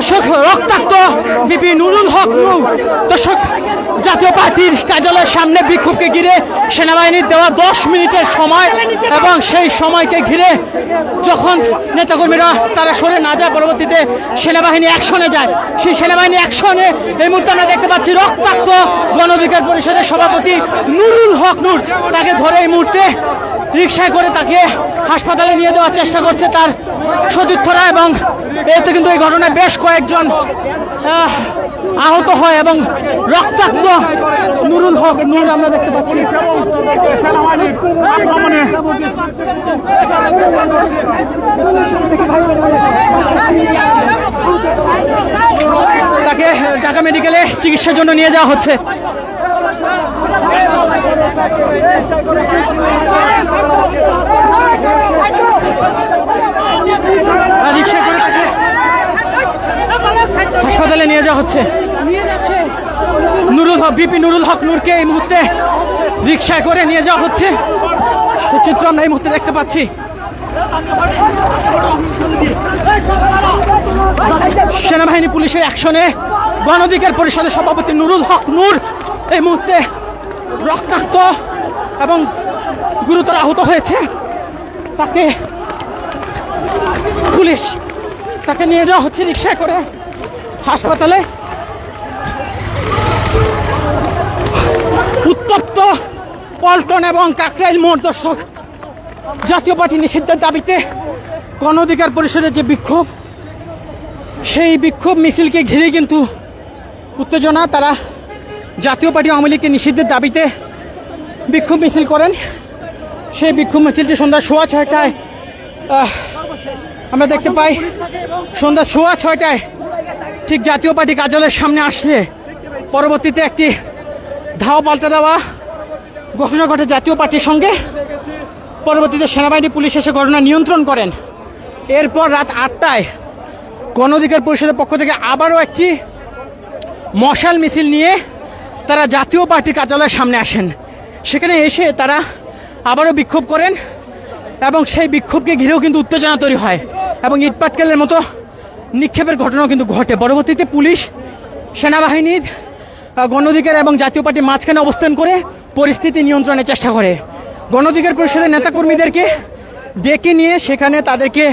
দর্শক, রক্তাক্ত বিপি নুরুল হক নূর। দর্শক, জাতীয় পার্টির কার্যালয়ের সামনে বিক্ষোভকে ঘিরে সেনাবাহিনীর দেওয়া দশ মিনিটের সময় এবং সেই সময়কে ঘিরে যখন নেতাকর্মীরা তারা সরে না যায়, পরবর্তীতে সেনাবাহিনী অ্যাকশনে যায়। সেই সেনাবাহিনী অ্যাকশনে এই মুহূর্তে আমরা দেখতে পাচ্ছি রক্তাক্ত গণ অধিকার পরিষদের সভাপতি নুরুল হক নূর। তাকে ধরে এই মুহূর্তে রিক্সায় করে তাকে হাসপাতালে নিয়ে যাওয়ার চেষ্টা করছে তার সতীর্থরা এবং এতে কিন্তু এই ঘটনায় বেশ কয়েকজন আহত হয় এবং রক্তাক্ত নুরুল হক নূর আমরা দেখতে পাচ্ছি। তাকে ঢাকা মেডিকেলে চিকিৎসার জন্য নিয়ে যাওয়া হচ্ছে। হাসপাতালে নিয়ে যাওয়া হচ্ছে। নুরুল হক বিপি নুরুল হক নূরকে এই মুহূর্তে রিক্সায় করে নিয়ে যাওয়া হচ্ছে। চিত্র আমরা এই মুহূর্তে দেখতে পাচ্ছি। সেনাবাহিনী পুলিশের অ্যাকশনে গণ অধিকার পরিষদের সভাপতি নুরুল হক নূর এই মুহূর্তে রক্তাক্ত এবং গুরুতর আহত হয়েছে। তাকে পুলিশ, তাকে নিয়ে যাওয়া হচ্ছে রিক্সায় করে হাসপাতালে। উত্তপ্ত পল্টন এবং কাকরাইল মোড় দর্শক, জাতীয় পার্টি নিষিদ্ধের দাবিতে গণ অধিকার পরিষদের যে বিক্ষোভ, সেই বিক্ষোভ মিছিলকে ঘিরে কিন্তু উত্তেজনা। তারা জাতীয় পার্টি আওয়ামী লীগকে নিষিদ্ধের দাবিতে বিক্ষোভ মিছিল করেন। সেই বিক্ষোভ মিছিলটি সন্ধ্যা সোয়া ছয়টায় আমরা দেখতে পাই সন্ধ্যা সোয়া ছয়টায় ঠিক জাতীয় পার্টি কার্যালয়ের সামনে আসলে পরবর্তীতে একটি ধাওয়া পাল্টা দেওয়া ঘটনা ঘটে জাতীয় পার্টির সঙ্গে। পরবর্তীতে সেনাবাহিনী পুলিশ এসে ঘটনা নিয়ন্ত্রণ করেন। এরপর রাত আটটায় গণ অধিকার পরিষদের পক্ষ থেকে আবারও একটি মশাল মিছিল নিয়ে তারা জাতীয় পার্টি কার্যালয়ের সামনে আসেন। সেখানে এসে তারা আবারও বিক্ষোভ করেন এবং সেই বিক্ষোভকে ঘিরেও কিন্তু উত্তেজনা তৈরি হয় এবং ইটপাটকেলের মতো নিক্ষেপের ঘটনাও কিন্তু ঘটে। পরবর্তীতে পুলিশ সেনাবাহিনী আহ, গণ অধিকার এবং জাতীয় পার্টির মাঝখানে অবস্থান করে পরিস্থিতি নিয়ন্ত্রণের চেষ্টা করে। গণ অধিকার পরিষদের নেতাকর্মীদেরকে ডেকে নিয়ে সেখানে তাদেরকে